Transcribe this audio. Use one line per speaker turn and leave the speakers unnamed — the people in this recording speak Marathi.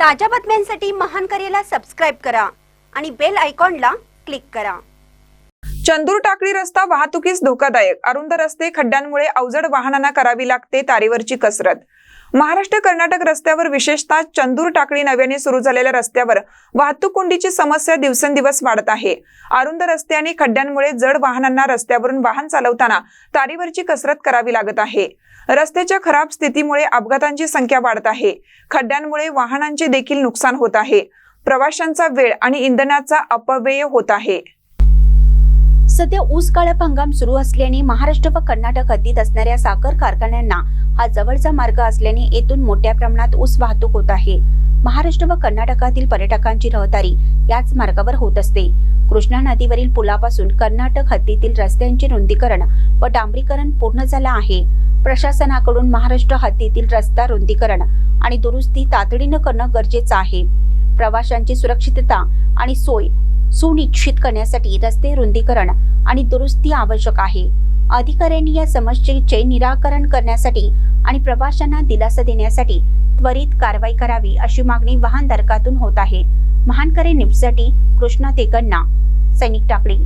ताज्या बातम्यांसाठी महान करेला सबस्क्राईब करा आणि बेल आयकॉनला क्लिक करा.
चंदूर टाकळी रस्ता वाहतुकीस धोकादायक. अरुंद रस्ते खड्ड्यांमुळे अवजड वाहनांना करावी लागते तारेवरची कसरत. महाराष्ट्र कर्नाटक रस्त्यावर विशेषतः चंदूर टाकळी नव्याने सुरू झालेल्या रस्त्यावर वाहतूक कोंडीची समस्या दिवसेंदिवस वाढत आहे. अरुंद रस्ते आणि खड्ड्यांमुळे जड वाहनांना रस्त्यावरून वाहन चालवताना तारेवरची कसरत करावी लागत आहे. रस्त्याच्या खराब स्थितीमुळे अपघातांची संख्या वाढत आहे. खड्ड्यांमुळे वाहनांचे देखील नुकसान होत आहे. प्रवाशांचा वेळ आणि इंधनाचा अपव्यय होत आहे.
सध्या ऊस काळप हंगाम सुरू असल्याने महाराष्ट्र व कर्नाटक हद्दीत असणाऱ्या साखर कारखान्यांना हा जवळचा मार्ग असल्याने येथून मोठ्या प्रमाणात ऊस वाहतूक होत आहे. महाराष्ट्र व कर्नाटकातील पर्यटकांची रहदारी याच मार्गावर होत असते. कृष्णा नदीवरील पुलापासून कर्नाटक हद्दीतील रस्त्यांचे रुंदीकरण व डांबरीकरण पूर्ण झालं आहे. प्रशासनाकडून महाराष्ट्र हद्दीतील रस्ता रुंदीकरण आणि दुरुस्ती तातडीनं करणं गरजेचं आहे. प्रवाशांची सुरक्षितता आणि सोय सुनिश्चित करण्यासाठी रस्ते रुंदीकरण आणि दुरुस्ती आवश्यक आहे. अधिकाऱ्यांनी या समस्येचे निराकरण करण्यासाठी आणि प्रवाशांना दिलासा देण्यासाठी त्वरित कारवाई करावी अशी मागणी वाहनधारकातून होत आहे. महानकरे निपसाठी कृष्णा तेकण्णा सैनिक टाकळी.